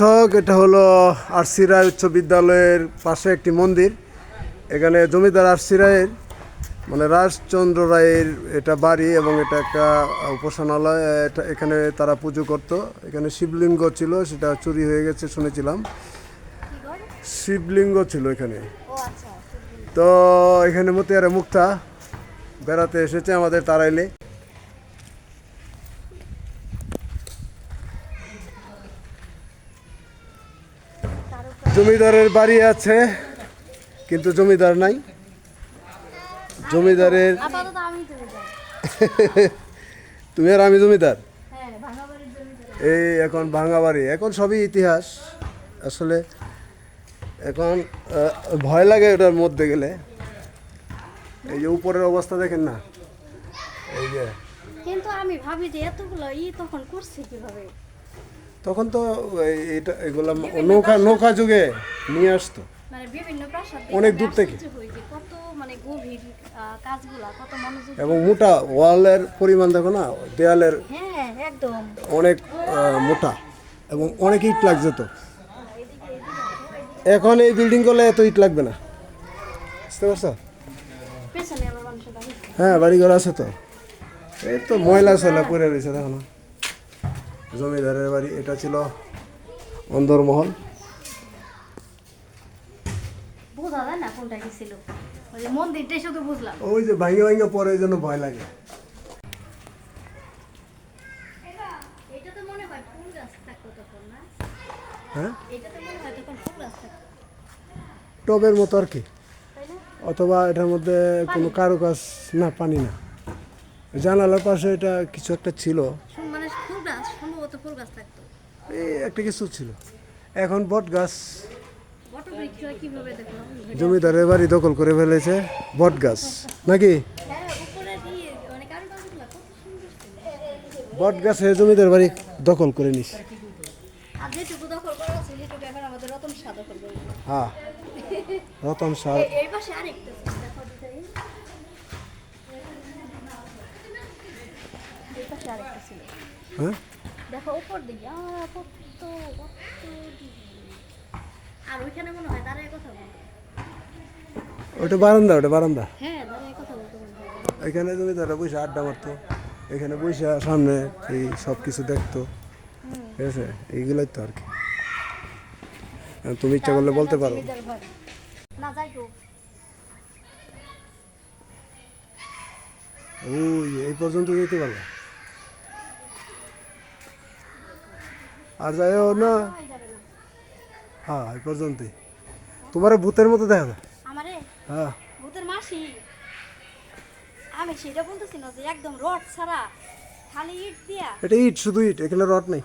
দর্শক, এটা হলো আরসি রায় উচ্চ বিদ্যালয়ের পাশে একটি মন্দির। এখানে জমিদার আরসি রায়ের মানে রাজচন্দ্র রায়ের এটা বাড়ি এবং এটা একটা উপাসনালয়, এটা এখানে তারা পুজো করত। এখানে শিবলিঙ্গ ছিল, সেটা চুরি হয়ে গেছে শুনেছিলাম। শিবলিঙ্গ ছিল এখানে। তো এখানে মতিয়ারে মুক্তা বেড়াতে এসেছে আমাদের তারাইলে। জমিদারের বাড়ি আছে কিন্তু জমিদার নাই। জমিদারের তুমি আর আমি জমিদার? হ্যাঁ জমিতে এই এখন ভাঙা বাড়ি। এখন সবই ইতিহাস। আসলে এখন ভয় লাগে ওটার মধ্যে গেলে। এই যে উপরের অবস্থা দেখেন না। এই যে কিন্তু আমি ভাবি যে এতগুলো ই তখন করছে কীভাবে? তখন তো এটা এগুলো নৌকা নৌকা যুগে নিয়ে আসতো। মানে অনেক দূর থেকে। মানে এবং মোটা ওয়ালের পরিমাণ দেখো না দেয়ালের হ্যাঁ অনেক মোটা এবং অনেক ইট লাগছে তো। এখন এই বিল্ডিং করলে এত ইট লাগবে না। বুঝতে পারছ? হ্যাঁ বাড়ি। ঘর আছে তো। এই তো ময়লা সয়লা পড়ে রয়েছে দেখো না। জমিদারের বাড়ি এটা ছিল অন্দরমহল। বোঝা যায় না কোনটা কি ছিল? ওই যে মন্দিরটাই শুধু বুঝলাম। ওই যে ভাঙে ভাঙে পরে ওই জন্য ভয় লাগে। হয় টবের মতো আর কি। অথবা এটার মধ্যে কোনো কারুকাজ না পানি না। জানালার পাশে এটা কিছু একটা ছিল। গাছ থাকতো? এই একটা কিছু ছিল। এখন বট গাছ। জমিদারের বাড়ি দখল করে ফেলেছে বট গাছ। নাকি? হ্যাঁ মানে বট গাছে জমিদার বাড়ি দখল করে নিস। হ্যাঁ রতন সার হ্যাঁ? দেখো উপর দিকে। আহ, কত কত আর ওইখানে মনে হয় দাঁড়ায় কথা বলতো ওটা বারান্দা ওটা বারান্দা। হ্যাঁ দাঁড়ায় কথা বলতো মনে হয়। এখানে বসে আড্ডা মারতো। এখানে বসে সামনে এই সব কিছু দেখতো ঠিক আছে? এইগুলোই তো আর কি। তুমি ইচ্ছা করলে বলতে পারো। না যাই ওই এই পর্যন্ত যেতে পারবে আর যাইও না? না। হ্যাঁ এই পর্যন্তই। তোমার ভূতের মতো দেখা যায়। আমারে? হ্যাঁ। ভূতের মাসি? আমি সেটা বলতেছি না যে একদম রড ছাড়া খালি ইট দিয়া। এটা ইট শুধু ইট এখানে রড নেই।